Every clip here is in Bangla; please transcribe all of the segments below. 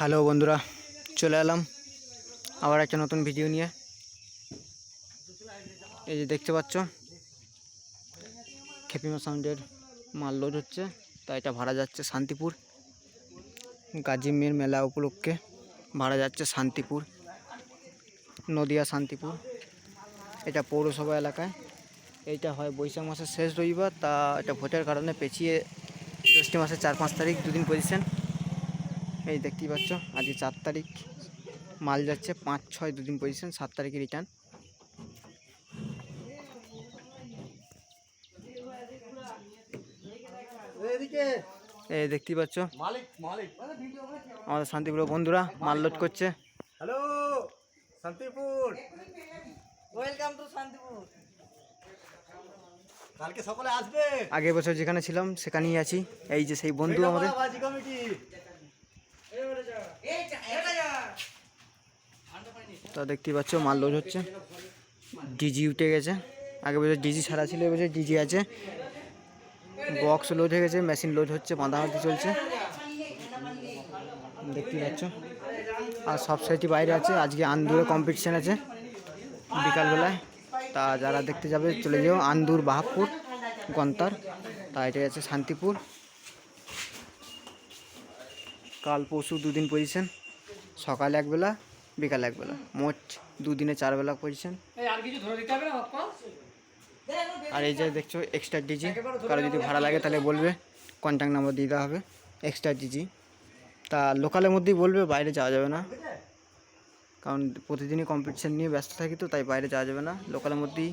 হ্যালো বন্ধুরা, চলে এলাম আবার একটা নতুন ভিডিও নিয়ে। এই যে দেখতে পাচ্ছ, খেপিমা সাউন্ডের মাল লোড হচ্ছে তা এটা ভাড়া যাচ্ছে শান্তিপুর। গাজী মেয়ের মেলা উপলক্ষে ভাড়া যাচ্ছে শান্তিপুর, নদিয়া শান্তিপুর। এটা পৌরসভা এলাকায়। এইটা হয় বৈশাখ মাসের শেষ রবিবার, তা এটা ভোটের কারণে পেছিয়ে জ্যৈষ্ঠ মাসের চার পাঁচ তারিখ দুদিন পজিশন এই দেখতেই পাচ্ছ আজকে চার তারিখ। মাল যাচ্ছে পাঁচ ছয় দুদিন পজিশন সাত তারিখে রিটার্ন এই দেখতেই পাচ্ছ মালিক মালিক। আমাদের শান্তিপুর বন্ধুরা মাল লোড করছে। Hello Shantipur. Welcome to Shantipur. কালকে সকালে আসবে। আগের বছর যেখানে ছিলাম সেখানেই আছি। এই যে সেই বন্ধু আমাদের বাজি কমিটি এই যা এটা যা তা দেখতেই পাচ্ছ, মাল লোড হচ্ছে। ডিজি উঠে গেছে। আগে বছর ডিজি ছাড়া ছিল এবছর ডিজি আছে। বক্স লোড হয়ে গেছে, মেশিন লোড হচ্ছে বাঁধাবাঁধি চলছে। দেখতেই পাচ্ছ। আর সব সাইটি বাইরে আছে। আজকে আন্দুরে কম্পিটিশান আছে বিকালবেলায়। তা যারা দেখতে যাবে, চলে যাও। আন্দুর বাহাপুর গন্তার। তা এটা আছে শান্তিপুর। কাল পরশু দুদিন পজিশন সকাল একবেলা। বিকাল একবেলা। মোট দুদিনে চার বেলা পজিশন আর এই যে দেখছ এক্সট্রা ডিজি কারও যদি ভাড়া লাগে তাহলে বলবে কন্ট্যাক্ট নাম্বার দিয়ে দেওয়া হবে এক্সট্রা ডিজি তা লোকালের মধ্যেই বলবে বাইরে যাওয়া যাবে না। কারণ প্রতিদিনই কম্পিটিশান নিয়ে ব্যস্ত থাকি তো তাই বাইরে যাওয়া যাবে না। লোকালের মধ্যেই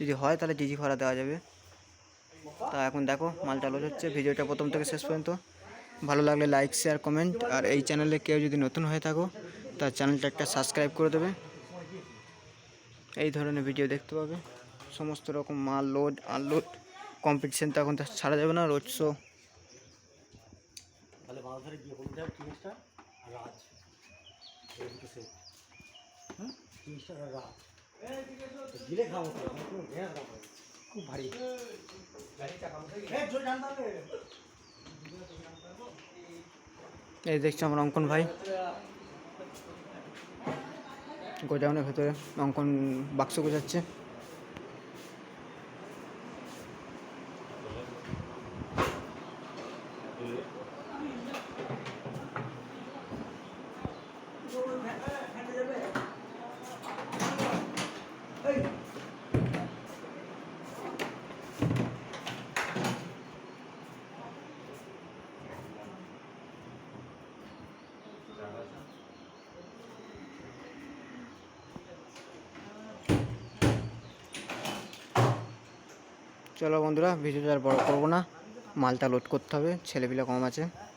যদি হয় তাহলে ডিজি ভাড়া দেওয়া যাবে। তা এখন দেখো মাল চালু হচ্ছে। ভিডিওটা প্রথম থেকে শেষ পর্যন্ত। ভালো লাগলে লাইক শেয়ার কমেন্ট আর এই চ্যানেলে কেউ যদি নতুন হয়ে থাকো তার চ্যানেলটা একটা সাবস্ক্রাইব করে দেবে। এই ধরনের ভিডিও দেখতে পাবে। সমস্ত রকম মাল লোড আনলোড কম্পিটিশন তো এখন তো ছাড়া যাবে না রোড শো খাব ভারী। এই দেখছি আমার অঙ্কন ভাই। গোডাউনের ভেতরে অঙ্কন বাক্স গোছাচ্ছে। চলো বন্ধুরা ভিডিওটা আর বড় করব না। মালটা লোড করতে হবে ছেলেপিলা কম আছে।